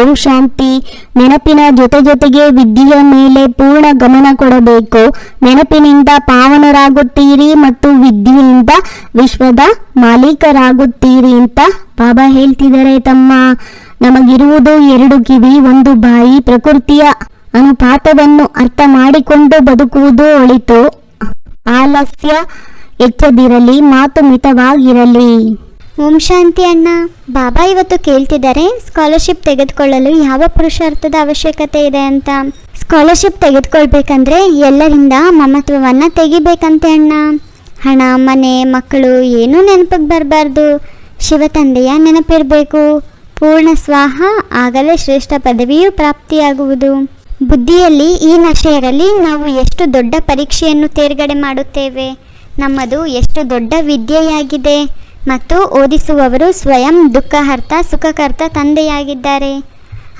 ಓಂ ಶಾಂತಿ. ನೆನಪಿನ ಜೊತೆ ಜೊತೆಗೆ ವಿದ್ಯೆಯ ಮೇಲೆ ಪೂರ್ಣ ಗಮನ ಕೊಡಬೇಕು. ನೆನಪಿನಿಂದ ಪಾವನರಾಗುತ್ತೀರಿ ಮತ್ತು ವಿದ್ಯೆಯಿಂದ ವಿಶ್ವದ ಮಾಲೀಕರಾಗುತ್ತೀರಿ ಅಂತ ಬಾಬಾ ಹೇಳ್ತಿದ್ದಾರೆ ತಮ್ಮ. ನಮಗಿರುವುದು ಎರಡು ಕಿವಿ, ಒಂದು ಬಾಯಿ, ಪ್ರಕೃತಿಯ ಅನುಪಾತವನ್ನು ಅರ್ಥ ಮಾಡಿಕೊಂಡು ಬದುಕುವುದು ಒಳಿತು. ಆಲಸ್ಯ ಹೆಚ್ಚದಿರಲಿ ಮಾತು ಮಿತವಾಗಿರಲಿ. ಓಂ ಶಾಂತಿ ಅಣ್ಣ. ಬಾಬಾ ಇವತ್ತು ಕೇಳ್ತಿದ್ದಾರೆ ಸ್ಕಾಲರ್ಶಿಪ್ ತೆಗೆದುಕೊಳ್ಳಲು ಯಾವ ಪುರುಷಾರ್ಥದ ಅವಶ್ಯಕತೆ ಇದೆ ಅಂತ. ಸ್ಕಾಲರ್ಶಿಪ್ ತೆಗೆದುಕೊಳ್ಬೇಕಂದ್ರೆ ಎಲ್ಲರಿಂದ ಮಮತ್ವವನ್ನು ತೆಗಿಬೇಕಂತೆ ಅಣ್ಣ. ಹಣ, ಮನೆ, ಮಕ್ಕಳು ಏನೂ ನೆನಪಿಗೆ ಬರಬಾರ್ದು. ಶಿವ ತಂದೆಯ ನೆನಪಿರಬೇಕು. ಪೂರ್ಣ ಸ್ವಾಹ, ಆಗಲೇ ಶ್ರೇಷ್ಠ ಪದವಿಯು ಪ್ರಾಪ್ತಿಯಾಗುವುದು. ಬುದ್ಧಿಯಲ್ಲಿ ಈ ನಶೆಯರಲ್ಲಿ ನಾವು ಎಷ್ಟು ದೊಡ್ಡ ಪರೀಕ್ಷೆಯನ್ನು ತೇರ್ಗಡೆ ಮಾಡುತ್ತೇವೆ. ನಮ್ಮದು ಎಷ್ಟು ದೊಡ್ಡ ವಿದ್ಯೆಯಾಗಿದೆ. ಮತ್ತು ಓದಿಸುವವರು ಸ್ವಯಂ ದುಃಖಹರ್ತ, ಸುಖಕರ್ತ ತಂದೆಯಾಗಿದ್ದಾರೆ.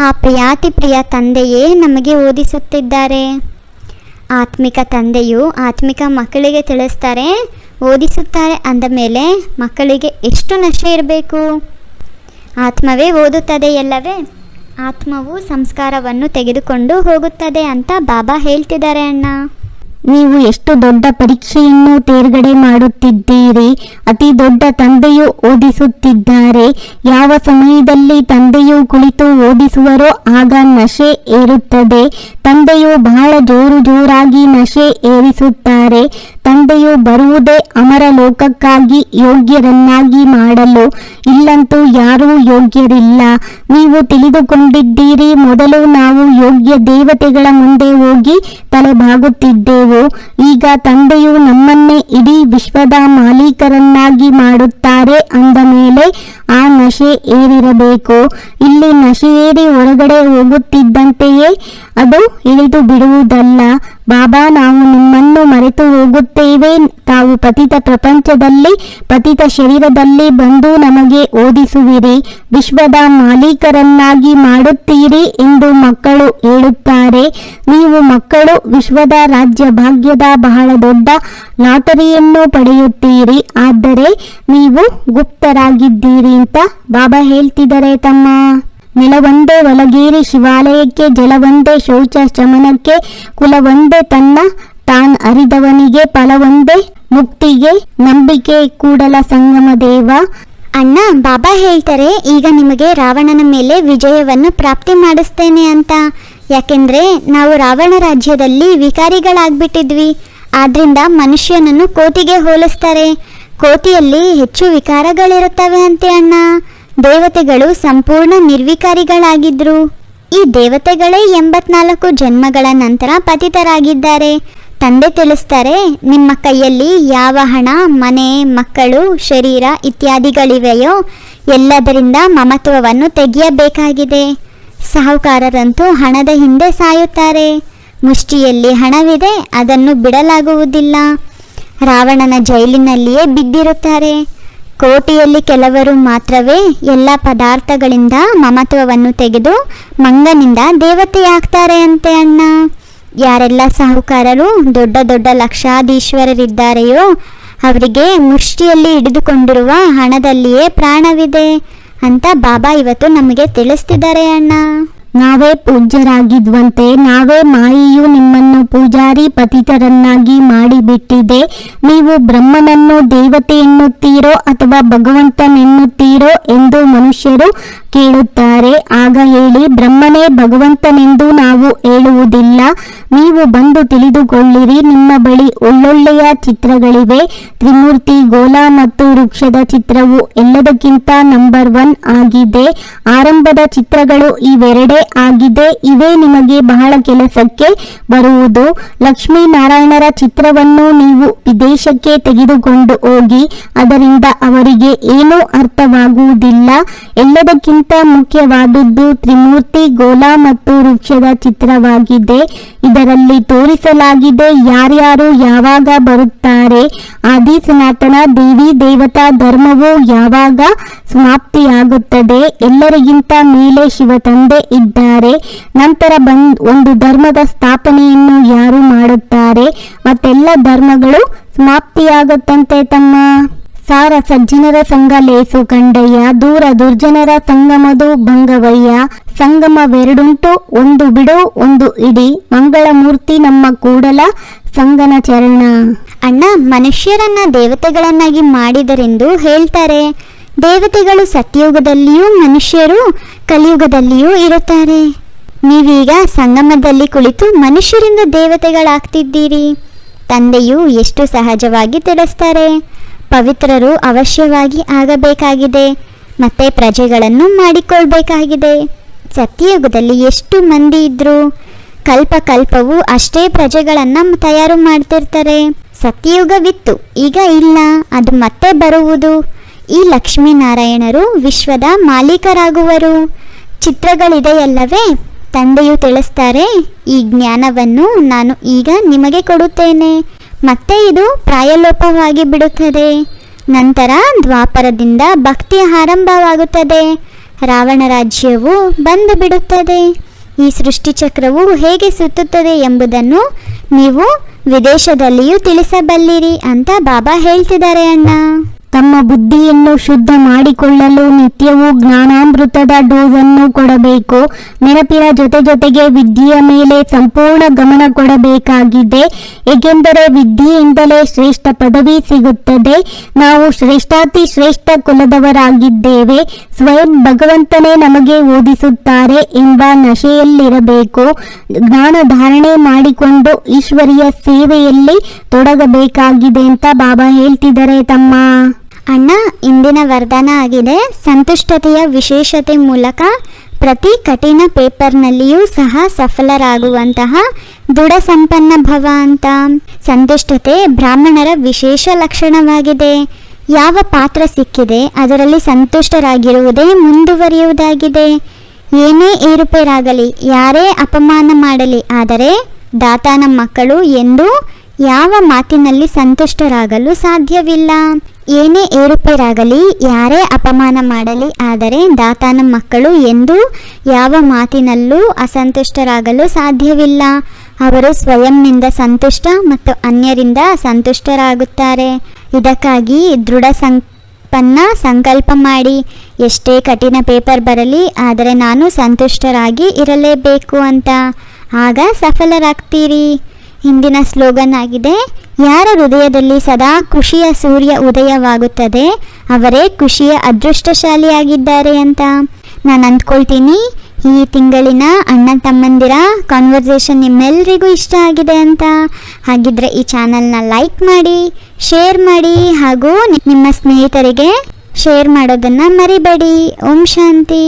ಆ ಪ್ರಿಯಾತಿ ಪ್ರಿಯ ತಂದೆಯೇ ನಮಗೆ ಓದಿಸುತ್ತಿದ್ದಾರೆ. ಆತ್ಮಿಕ ತಂದೆಯು ಆತ್ಮಿಕ ಮಕ್ಕಳಿಗೆ ತಿಳಿಸ್ತಾರೆ, ಓದಿಸುತ್ತಾರೆ ಅಂದ ಮೇಲೆ ಮಕ್ಕಳಿಗೆ ಎಷ್ಟು ನಶೆ ಇರಬೇಕು? ಆತ್ಮವೇ ಓದುತ್ತದೆ ಎಲ್ಲವೇ? ಆತ್ಮವು ಸಂಸ್ಕಾರವನ್ನು ತೆಗೆದುಕೊಂಡು ಹೋಗುತ್ತದೆ ಅಂತ ಬಾಬಾ ಹೇಳ್ತಿದ್ದಾರೆ ಅಣ್ಣ. ನೀವು ಎಷ್ಟು ದೊಡ್ಡ ಪರೀಕ್ಷೆಯನ್ನು ತೇರ್ಗಡೆ ಮಾಡುತ್ತಿದ್ದೀರಿ? ಅತಿ ದೊಡ್ಡ ತಂದೆಯು ಓದಿಸುತ್ತಿದ್ದಾರೆ. ಯಾವ ಸಮಯದಲ್ಲಿ ತಂದೆಯು ಕುಳಿತು ಓದಿಸುವರೋ ಆಗ ನಶೆ ಏರುತ್ತದೆ. ತಂದೆಯು ಬಹಳ ಜೋರು ಜೋರಾಗಿ ನಶೆ ಏರಿಸುತ್ತಾರೆ. ತಂದೆಯು ಬರುವುದೇ ಅಮರ ಲೋಕಕ್ಕಾಗಿ ಯೋಗ್ಯರನ್ನಾಗಿ ಮಾಡಲು. ಇಲ್ಲಂತೂ ಯಾರೂ ಯೋಗ್ಯರಿಲ್ಲ. ನೀವು ತಿಳಿದುಕೊಂಡಿದ್ದೀರಿ, ಮೊದಲು ನಾವು ಯೋಗ್ಯ ದೇವತೆಗಳ ಮುಂದೆ ಹೋಗಿ ತಲೆಬಾಗುತ್ತಿದ್ದೆವು. ಈಗ ತಂದೆಯು ನಮ್ಮನ್ನೇ ಇಡೀ ವಿಶ್ವದ ಮಾಲೀಕರನ್ನಾಗಿ ಮಾಡುತ್ತಾರೆ ಅಂದ ಮೇಲೆ ಆ ನಶೆ ಏರಿರಬೇಕು. ಇಲ್ಲಿ ನಶೆ ಏರಿ ಹೊರಗಡೆ ಹೋಗುತ್ತಿದ್ದಂತೆಯೇ ಅದು ಇಳಿದು ಬಿಡುವುದಲ್ಲ. ಬಾಬಾ, ನಾವು ನಿಮ್ಮನ್ನು ಮರೆತು ಹೋಗುತ್ತೇವೆ. ತಾವು ಪತಿತ ಪ್ರಪಂಚದಲ್ಲಿ, ಪತಿತ ಶರೀರದಲ್ಲಿ ಬಂದು ನಮಗೆ ಓದಿಸುವಿರಿ. ವಿಶ್ವದ ಮಾಲೀಕರನ್ನಾಗಿ ಮಾಡುತ್ತೀರಿ ಎಂದು ಮಕ್ಕಳು ಹೇಳುತ್ತಾರೆ. ನೀವು ಮಕ್ಕಳು, ವಿಶ್ವದ ರಾಜ್ಯ ಭಾಗ್ಯದ ಬಹಳ ದೊಡ್ಡ ಲಾಟರಿಯನ್ನು ಪಡೆಯುತ್ತೀರಿ. ಆದರೆ ನೀವು ಗುಪ್ತರಾಗಿದ್ದೀರಿ ಅಂತ ಬಾಬಾ ಹೇಳ್ತಿದ್ದಾರೆ ತಮ್ಮ. ನೆಲವೊಂದೇ ಒಲಗೇರಿ ಶಿವಾಲಯಕ್ಕೆ, ಜಲವೊಂದೇ ಶೌಚ ಶಮನಕ್ಕೆ, ಕುಲವೊಂದೇ ತನ್ನ ತಾನ್ ಅರಿದವನಿಗೆ, ಫಲವೊಂದೇ ಮುಕ್ತಿಗೆ ನಂಬಿಕೆ ಕೂಡಲ ಸಂಗಮ ದೇವ. ಅಣ್ಣ, ಬಾಬಾ ಹೇಳ್ತಾರೆ, ಈಗ ನಿಮಗೆ ರಾವಣನ ಮೇಲೆ ವಿಜಯವನ್ನು ಪ್ರಾಪ್ತಿ ಮಾಡಿಸ್ತೇನೆ ಅಂತ. ಯಾಕೆಂದ್ರೆ ನಾವು ರಾವಣ ರಾಜ್ಯದಲ್ಲಿ ವಿಕಾರಿಗಳಾಗ್ಬಿಟ್ಟಿದ್ವಿ. ಆದ್ರಿಂದ ಮನುಷ್ಯನನ್ನು ಕೋತಿಗೆ ಹೋಲಿಸ್ತಾರೆ. ಕೋತಿಯಲ್ಲಿ ಹೆಚ್ಚು ವಿಕಾರಗಳಿರುತ್ತವೆ ಅಂತೆ ಅಣ್ಣ. ದೇವತೆಗಳು ಸಂಪೂರ್ಣ ನಿರ್ವಿಕಾರಿಗಳಾಗಿದ್ರು. ಈ ದೇವತೆಗಳೇ ಎಂಬತ್ನಾಲ್ಕು ಜನ್ಮಗಳ ನಂತರ ಪತಿತರಾಗಿದ್ದಾರೆ. ತಂದೆ ತಿಳಿಸ್ತಾರೆ, ನಿಮ್ಮ ಕೈಯಲ್ಲಿ ಯಾವ ಹಣ, ಮನೆ, ಮಕ್ಕಳು, ಶರೀರ ಇತ್ಯಾದಿಗಳಿವೆಯೋ ಎಲ್ಲದರಿಂದ ಮಮತ್ವವನ್ನು ತೆಗೆಯಬೇಕಾಗಿದೆ. ಸಾಹುಕಾರರಂತೂ ಹಣದ ಹಿಂದೆ ಸಾಯುತ್ತಾರೆ. ಮುಷ್ಟಿಯಲ್ಲಿ ಹಣವಿದೆ, ಅದನ್ನು ಬಿಡಲಾಗುವುದಿಲ್ಲ. ರಾವಣನ ಜೈಲಿನಲ್ಲಿಯೇ ಬಿದ್ದಿರುತ್ತಾರೆ. ಕೋಟಿಯಲ್ಲಿ ಕೆಲವರು ಮಾತ್ರವೇ ಎಲ್ಲ ಪದಾರ್ಥಗಳಿಂದ ಮಮತ್ವವನ್ನು ತೆಗೆದು ಮಂಗನಿಂದ ದೇವತೆಯಾಗ್ತಾರೆ ಅಂತೆ ಅಣ್ಣ. ಯಾರೆಲ್ಲ ಸಾಹುಕಾರರು ದೊಡ್ಡ ದೊಡ್ಡ ಲಕ್ಷಾಧೀಶ್ವರರಿದ್ದಾರೆಯೋ, ಅವರಿಗೆ ಮುಷ್ಟಿಯಲ್ಲಿ ಹಿಡಿದುಕೊಂಡಿರುವ ಹಣದಲ್ಲಿಯೇ ಪ್ರಾಣವಿದೆ ಅಂತ ಬಾಬಾ ಇವತ್ತು ನಮಗೆ ತಿಳಿಸ್ತಿದ್ದಾರೆ ಅಣ್ಣ. ನಾವೇ ಪೂಜ್ಯರಾಗಿದ್ವಂತೆ, ನಾವೇ ಮಾಯೆಯು ನಿಮ್ಮನ್ನು ಪೂಜಾರಿ ಪತಿತರನ್ನಾಗಿ ಮಾಡಿಬಿಟ್ಟಿದೆ. ನೀವು ಬ್ರಹ್ಮನನ್ನು ದೇವತೆ ಎನ್ನುತ್ತೀರೋ ಅಥವಾ ಭಗವಂತನೆನ್ನುತ್ತೀರೋ ಎಂದು ಮನುಷ್ಯರು ಕೇಳುತ್ತಾರೆ. ಆಗ ಹೇಳಿ ಬ್ರಹ್ಮನೇ ಭಗವಂತನೆಂದು ನಾವು ಹೇಳುವುದಿಲ್ಲ. ನೀವು ಬಂದು ತಿಳಿದುಕೊಳ್ಳಿರಿ. ನಿಮ್ಮ ಬಳಿ ಒಳ್ಳೊಳ್ಳೆಯ ಚಿತ್ರಗಳಿವೆ. ತ್ರಿಮೂರ್ತಿ ಗೋಲ ಮತ್ತು ವೃಕ್ಷದ ಚಿತ್ರವು ಎಲ್ಲದಕ್ಕಿಂತ ನಂಬರ್ ಒನ್ ಆಗಿದೆ. ಆರಂಭದ ಚಿತ್ರಗಳು ಇವೆರಡೇ ಆಗಿದೆ. ಇವೇ ನಿಮಗೆ ಬಹಳ ಕೆಲಸಕ್ಕೆ ಬರುವುದು. ಲಕ್ಷ್ಮೀನಾರಾಯಣರ ಚಿತ್ರವನ್ನು ನೀವು ವಿದೇಶಕ್ಕೆ ತೆಗೆದುಕೊಂಡು ಹೋಗಿ, ಅದರಿಂದ ಅವರಿಗೆ ಏನೂ ಅರ್ಥವಾಗುವುದಿಲ್ಲ. ಎಲ್ಲದಕ್ಕಿಂತ ಮುಖ್ಯವಾದದ್ದು ತ್ರಿಮೂರ್ತಿ ಗೋಲ ಮತ್ತು ವೃಕ್ಷದ ಚಿತ್ರವಾಗಿದೆ. ಇದರಲ್ಲಿ ತೋರಿಸಲಾಗಿದೆ ಯಾರ್ಯಾರು ಯಾವಾಗ ಬರುತ್ತಾರೆ. ಆದಿ ಸನಾತನ ದೇವಿ ದೇವತಾ ಧರ್ಮವು ಯಾವಾಗ ಸಮಾಪ್ತಿಯಾಗುತ್ತದೆ. ಎಲ್ಲರಿಗಿಂತ ಮೇಲೆ ಶಿವ ತಂದೆ ಇದ್ದಾರೆ. ನಂತರ ಬಂದ್ ಒಂದು ಧರ್ಮದ ಸ್ಥಾಪನೆಯನ್ನು ಯಾರು ಮಾಡುತ್ತಾರೆ. ಮತ್ತೆಲ್ಲ ಧರ್ಮಗಳು ಸಮಾಪ್ತಿಯಾಗುತ್ತಂತೆ ತಮ್ಮ ಸಾರ ಸಜ್ಜನರ ಸಂಗ ಲೇಸು ಕಂಡಯ್ಯ, ದೂರ ದುರ್ಜನರ ಸಂಗಮದು ಭಂಗವಯ್ಯ, ಸಂಗಮವೆರಡುಂಟು, ಒಂದು ಬಿಡು, ಒಂದು ಇಡಿ ಮಂಗಳ ಮೂರ್ತಿ ನಮ್ಮ ಕೂಡಲ ಸಂಗನ ಚರಣ. ಅಣ್ಣ, ಮನುಷ್ಯರನ್ನ ದೇವತೆಗಳನ್ನಾಗಿ ಮಾಡಿದರೆಂದು ಹೇಳ್ತಾರೆ. ದೇವತೆಗಳು ಸತ್ಯಯುಗದಲ್ಲಿಯೂ ಮನುಷ್ಯರು ಕಲಿಯುಗದಲ್ಲಿಯೂ ಇರುತ್ತಾರೆ. ನೀವೀಗ ಸಂಗಮದಲ್ಲಿ ಕುಳಿತು ಮನುಷ್ಯರಿಂದ ದೇವತೆಗಳಾಗ್ತಿದ್ದೀರಿ. ತಂದೆಯು ಎಷ್ಟು ಸಹಜವಾಗಿ ತಿಳಿಸ್ತಾರೆ. ಪವಿತ್ರರು ಅವಶ್ಯವಾಗಿ ಆಗಬೇಕಾಗಿದೆ. ಮತ್ತೆ ಪ್ರಜೆಗಳನ್ನು ಮಾಡಿಕೊಳ್ಬೇಕಾಗಿದೆ. ಸತ್ಯಯುಗದಲ್ಲಿ ಎಷ್ಟು ಮಂದಿ ಇದ್ರು? ಕಲ್ಪ ಕಲ್ಪವು ಅಷ್ಟೇ ಪ್ರಜೆಗಳನ್ನು ತಯಾರು ಮಾಡ್ತಿರ್ತಾರೆ. ಸತ್ಯಯುಗವಿತ್ತು, ಈಗ ಇಲ್ಲ, ಅದು ಮತ್ತೆ ಬರುವುದು. ಈ ಲಕ್ಷ್ಮೀನಾರಾಯಣರು ವಿಶ್ವದ ಮಾಲೀಕರಾಗುವರು. ಚಿತ್ರಗಳಿದೆಯಲ್ಲವೇ? ತಂದೆಯು ತಿಳಿಸ್ತಾರೆ, ಈ ಜ್ಞಾನವನ್ನು ನಾನು ಈಗ ನಿಮಗೆ ಕೊಡುತ್ತೇನೆ. ಮತ್ತೆ ಇದು ಪ್ರಾಯಲೋಪವಾಗಿ ಬಿಡುತ್ತದೆ. ನಂತರ ದ್ವಾಪರದಿಂದ ಭಕ್ತಿ ಆರಂಭವಾಗುತ್ತದೆ. ರಾವಣ ರಾಜ್ಯವು ಬಂದು ಬಿಡುತ್ತದೆ. ಈ ಸೃಷ್ಟಿಚಕ್ರವು ಹೇಗೆ ಸುತ್ತುತ್ತದೆ ಎಂಬುದನ್ನು ನೀವು ವಿದೇಶದಲ್ಲಿಯೂ ತಿಳಿಸಬಲ್ಲಿರಿ ಅಂತ ಬಾಬಾ ಹೇಳ್ತಿದ್ದಾರೆ ಅಣ್ಣ. ತಮ್ಮ ಬುದ್ಧಿಯನ್ನು ಶುದ್ಧ ಮಾಡಿಕೊಳ್ಳಲು ನಿತ್ಯವೂ ಜ್ಞಾನಾಮೃತದ ಡೋಸನ್ನು ಕೊಡಬೇಕು. ನೆನಪಿನ ಜೊತೆ ಜೊತೆಗೆ ವಿದ್ಯೆಯ ಮೇಲೆ ಸಂಪೂರ್ಣ ಗಮನ ಕೊಡಬೇಕಾಗಿದೆ. ಏಕೆಂದರೆ ವಿದ್ಯೆಯಿಂದಲೇ ಶ್ರೇಷ್ಠ ಪದವಿ ಸಿಗುತ್ತದೆ. ನಾವು ಶ್ರೇಷ್ಠಾತಿ ಶ್ರೇಷ್ಠ ಕುಲದವರಾಗಿದ್ದೇವೆ. ಸ್ವಯಂ ಭಗವಂತನೇ ನಮಗೆ ಓದಿಸುತ್ತಾರೆ ಎಂಬ ನಶೆಯಲ್ಲಿರಬೇಕು. ಜ್ಞಾನ ಧಾರಣೆ ಮಾಡಿಕೊಂಡು ಈಶ್ವರಿಯ ಸೇವೆಯಲ್ಲಿ ತೊಡಗಬೇಕಾಗಿದೆ ಅಂತ ಬಾಬಾ ಹೇಳ್ತಿದ್ದಾರೆ ತಮ್ಮ ಅಣ್ಣ, ಇಂದಿನ ವರದಾನ ಆಗಿದೆ. ಸಂತುಷ್ಟತೆಯ ವಿಶೇಷತೆ ಮೂಲಕ ಪ್ರತಿ ಕಠಿಣ ಪೇಪರ್ನಲ್ಲಿಯೂ ಸಹ ಸಫಲರಾಗುವಂತಹ ದೃಢ ಸಂಪನ್ನ ಭವ ಅಂತ ಸಂತುಷ್ಟತೆ ಬ್ರಾಹ್ಮಣರ ವಿಶೇಷ ಲಕ್ಷಣವಾಗಿದೆ. ಯಾವ ಪಾತ್ರ ಸಿಕ್ಕಿದೆ, ಅದರಲ್ಲಿ ಸಂತುಷ್ಟರಾಗಿರುವುದೇ ಮುಂದುವರಿಯುವುದಾಗಿದೆ. ಏನೇ ಏರುಪೇರಾಗಲಿ, ಯಾರೇ ಅಪಮಾನ ಮಾಡಲಿ, ಆದರೆ ದಾತಾನ ಮಕ್ಕಳು ಎಂದು ಯಾವ ಮಾತಿನಲ್ಲಿ ಸಂತುಷ್ಟರಾಗಲು ಸಾಧ್ಯವಿಲ್ಲ? ಏನೇ ಏರುಪೇರಾಗಲಿ, ಯಾರೇ ಅಪಮಾನ ಮಾಡಲಿ, ಆದರೆ ದಾತನ ಮಕ್ಕಳು ಎಂದು ಯಾವ ಮಾತಿನಲ್ಲೂ ಅಸಂತುಷ್ಟರಾಗಲು ಸಾಧ್ಯವಿಲ್ಲ. ಅವರು ಸ್ವಯಂನಿಂದ ಸಂತುಷ್ಟ ಮತ್ತು ಅನ್ಯರಿಂದ ಸಂತುಷ್ಟರಾಗುತ್ತಾರೆ ಇದಕ್ಕಾಗಿ ದೃಢ ಸಂಪನ್ನ ಸಂಕಲ್ಪ ಮಾಡಿ. ಎಷ್ಟೇ ಕಠಿಣ ಪೇಪರ್ ಬರಲಿ, ಆದರೆ ನಾನು ಸಂತುಷ್ಟರಾಗಿ ಇರಲೇಬೇಕು ಅಂತ. ಆಗ ಸಫಲರಾಗ್ತೀರಿ. ಹಿಂದಿನ ಸ್ಲೋಗನ್ ಆಗಿದೆ, ಯಾರ ಹೃದಯದಲ್ಲಿ ಸದಾ ಖುಷಿಯ ಸೂರ್ಯ ಉದಯವಾಗುತ್ತದೆ, ಅವರೇ ಖುಷಿಯ ಅದೃಷ್ಟಶಾಲಿಯಾಗಿದ್ದಾರೆ ಅಂತ. ನಾನು ಅಂದ್ಕೊಳ್ತೀನಿ, ಈ ತಿಂಗಳಿನ ಅಣ್ಣ ತಮ್ಮಂದಿರ ಕಾನ್ವರ್ಸೇಷನ್ ನಿಮ್ಮೆಲ್ಲರಿಗೂ ಇಷ್ಟ ಆಗಿದೆ ಅಂತ. ಹಾಗಿದ್ರೆ ಈ ಚಾನಲ್ನ ಲೈಕ್ ಮಾಡಿ ಶೇರ್ ಮಾಡಿ, ಹಾಗೂ ನಿಮ್ಮ ಸ್ನೇಹಿತರಿಗೆ ಶೇರ್ ಮಾಡೋದನ್ನು ಮರಿಬೇಡಿ. ಓಂ ಶಾಂತಿ.